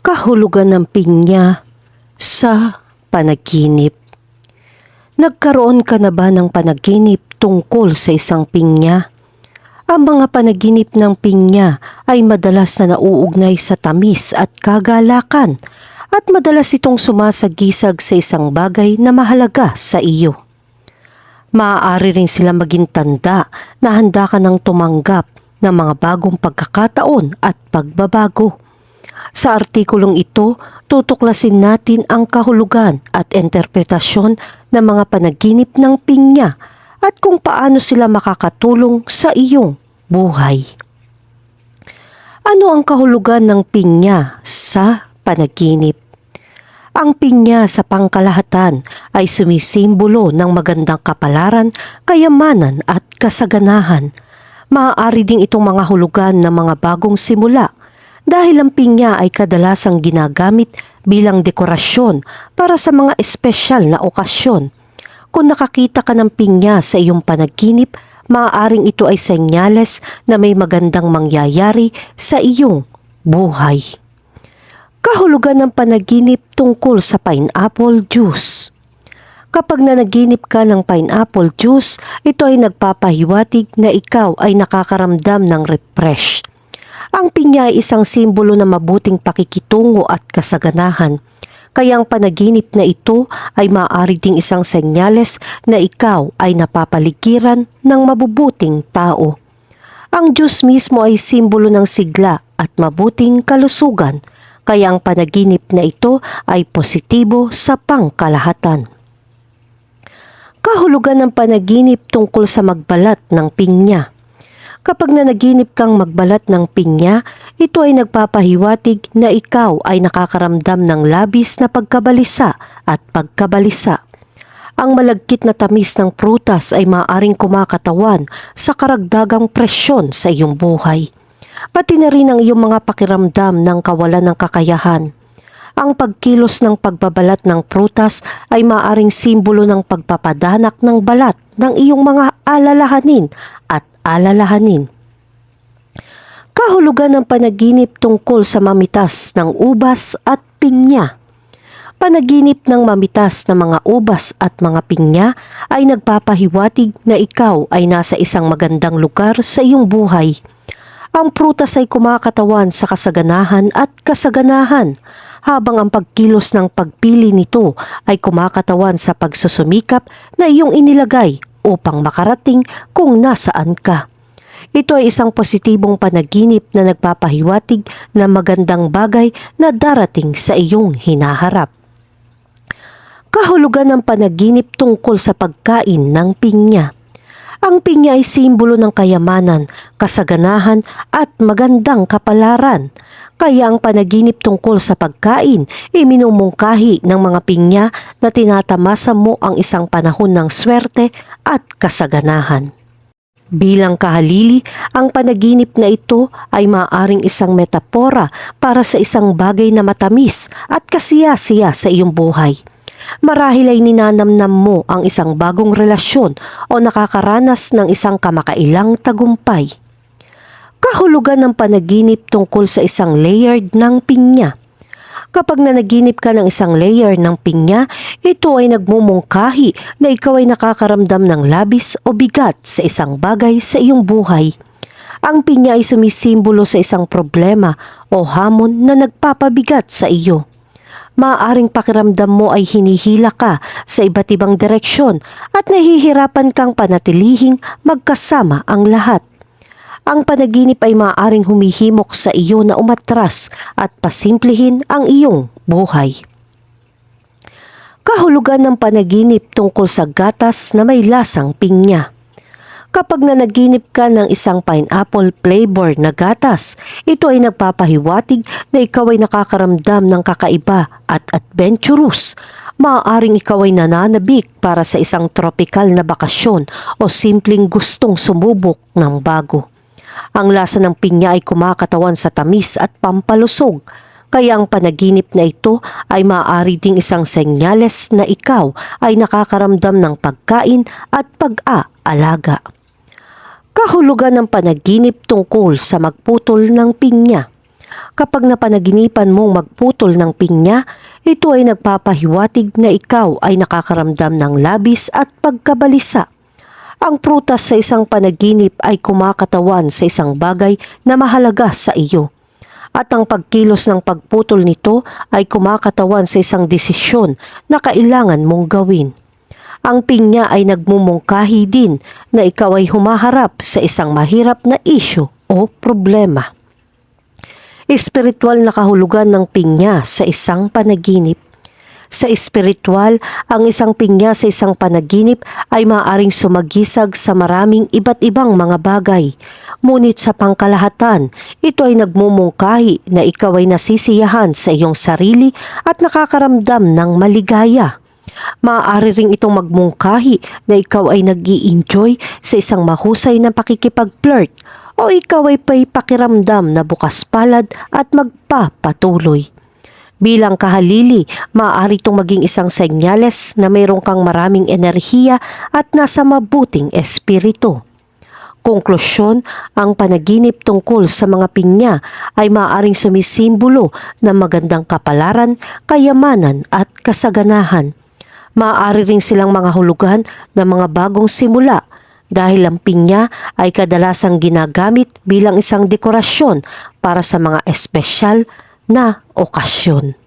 kahulugan ng pinya sa panaginip. Nagkaroon ka na ba ng panaginip tungkol sa isang pinya? Ang mga panaginip ng pinya ay madalas na nauugnay sa tamis at kagalakan at madalas itong sumasagisag sa isang bagay na mahalaga sa iyo. Maaari rin sila maging tanda na handa ka ng tumanggap ng mga bagong pagkakataon at pagbabago. Sa artikulong ito, tutuklasin natin ang kahulugan at interpretasyon ng mga panaginip ng pinya at kung paano sila makakatulong sa iyong buhay. Ano ang kahulugan ng pinya sa panaginip? Ang pinya sa pangkalahatan ay sumisimbolo ng magandang kapalaran, kayamanan at kasaganahan. Maaari ding itong mga hulugan ng mga bagong simula dahil ang pinya ay kadalasang ginagamit bilang dekorasyon para sa mga espesyal na okasyon. Kung nakakita ka ng pinya sa iyong panaginip, maaaring ito ay senyales na may magandang mangyayari sa iyong buhay. Kahulugan ng panaginip tungkol sa pineapple juice. Kapag nanaginip ka ng pineapple juice, ito ay nagpapahiwatig na ikaw ay nakakaramdam ng refresh. Ang pinya ay isang simbolo ng mabuting pakikitungo at kasaganahan. Kaya ang panaginip na ito ay maaari ding isang senyales na ikaw ay napapaligiran ng mabubuting tao. Ang Diyos mismo ay simbolo ng sigla at mabuting kalusugan, kaya ang panaginip na ito ay positibo sa pangkalahatan. Kahulugan ng panaginip tungkol sa magbalat ng pinya. Kapag nanaginip kang magbalat ng pinya, ito ay nagpapahiwatig na ikaw ay nakakaramdam ng labis na pagkabalisa at pagkabalisa. Ang malagkit na tamis ng prutas ay maaring kumakatawan sa karagdagang presyon sa iyong buhay. Pati na rin ang iyong mga pakiramdam ng kawalan ng kakayahan. Ang pagkilos ng pagbabalat ng prutas ay maaring simbolo ng pagpapadanak ng balat ng iyong mga alalahanin alalahanin. Kahulugan ng panaginip tungkol sa mamitas ng ubas at pinya. Panaginip ng mamitas na mga ubas at mga pinya ay nagpapahiwatig na ikaw ay nasa isang magandang lugar sa iyong buhay. Ang prutas ay kumakatawan sa kasaganahan at kasaganahan, habang ang pagkilos ng pagpili nito ay kumakatawan sa pagsusumikap na iyong inilagay upang makarating kung nasaan ka. Ito ay isang positibong panaginip na nagpapahiwatig na magandang bagay na darating sa iyong hinaharap. Kahulugan ng panaginip tungkol sa pagkain ng pinya. Ang pinya ay simbolo ng kayamanan, kasaganahan at magandang kapalaran. Kaya ang panaginip tungkol sa pagkain ay minumungkahi ng mga pinya na tinatamasa mo ang isang panahon ng swerte at kasaganahan. Bilang kahalili, ang panaginip na ito ay maaaring isang metapora para sa isang bagay na matamis at kasiya-siya sa iyong buhay. Marahil ay ninanamnam mo ang isang bagong relasyon o nakakaranas ng isang kamakailang tagumpay. Kahulugan ng panaginip tungkol sa isang layered ng pinya. Kapag nanaginip ka ng isang layer ng pinya, ito ay nagmumungkahi na ikaw ay nakakaramdam ng labis o bigat sa isang bagay sa iyong buhay. Ang pinya ay sumisimbolo sa isang problema o hamon na nagpapabigat sa iyo maaaring pakiramdam mo ay hinihila ka sa iba't ibang direksyon at nahihirapan kang panatilihing magkasama ang lahat. Ang panaginip ay maaaring humihimok sa iyo na umatras at pasimplihin ang iyong buhay. Kahulugan ng panaginip tungkol sa gatas na may lasang pinya. Kapag nanaginip ka ng isang pineapple flavor na gatas, ito ay nagpapahiwatig na ikaw ay nakakaramdam ng kakaiba at adventurous. Maaaring ikaw ay nananabik para sa isang tropical na bakasyon o simpleng gustong sumubok ng bago. Ang lasa ng pinya ay kumakatawan sa tamis at pampalusog, kaya ang panaginip na ito ay maaari ding isang senyales na ikaw ay nakakaramdam ng pagkain at pag-aalaga kahulugan ng panaginip tungkol sa magputol ng pinya. Kapag napanaginipan mong magputol ng pinya, ito ay nagpapahiwatig na ikaw ay nakakaramdam ng labis at pagkabalisa. Ang prutas sa isang panaginip ay kumakatawan sa isang bagay na mahalaga sa iyo. At ang pagkilos ng pagputol nito ay kumakatawan sa isang desisyon na kailangan mong gawin. Ang pinya ay nagmumungkahi din na ikaw ay humaharap sa isang mahirap na isyu o problema. Espiritual na kahulugan ng pinya sa isang panaginip. Sa espiritual, ang isang pinya sa isang panaginip ay maaaring sumagisag sa maraming iba't ibang mga bagay. Ngunit sa pangkalahatan, ito ay nagmumungkahi na ikaw ay nasisiyahan sa iyong sarili at nakakaramdam ng maligaya. Maaari ring itong magmungkahi na ikaw ay nag enjoy sa isang mahusay na pakikipag-flirt o ikaw ay pay pakiramdam na bukas palad at magpapatuloy. Bilang kahalili, maaari itong maging isang senyales na mayroon kang maraming enerhiya at nasa mabuting espiritu. Konklusyon, ang panaginip tungkol sa mga pinya ay maaaring sumisimbolo ng magandang kapalaran, kayamanan at kasaganahan. Maaari rin silang mga hulugan ng mga bagong simula dahil ang pinya ay kadalasang ginagamit bilang isang dekorasyon para sa mga espesyal na okasyon.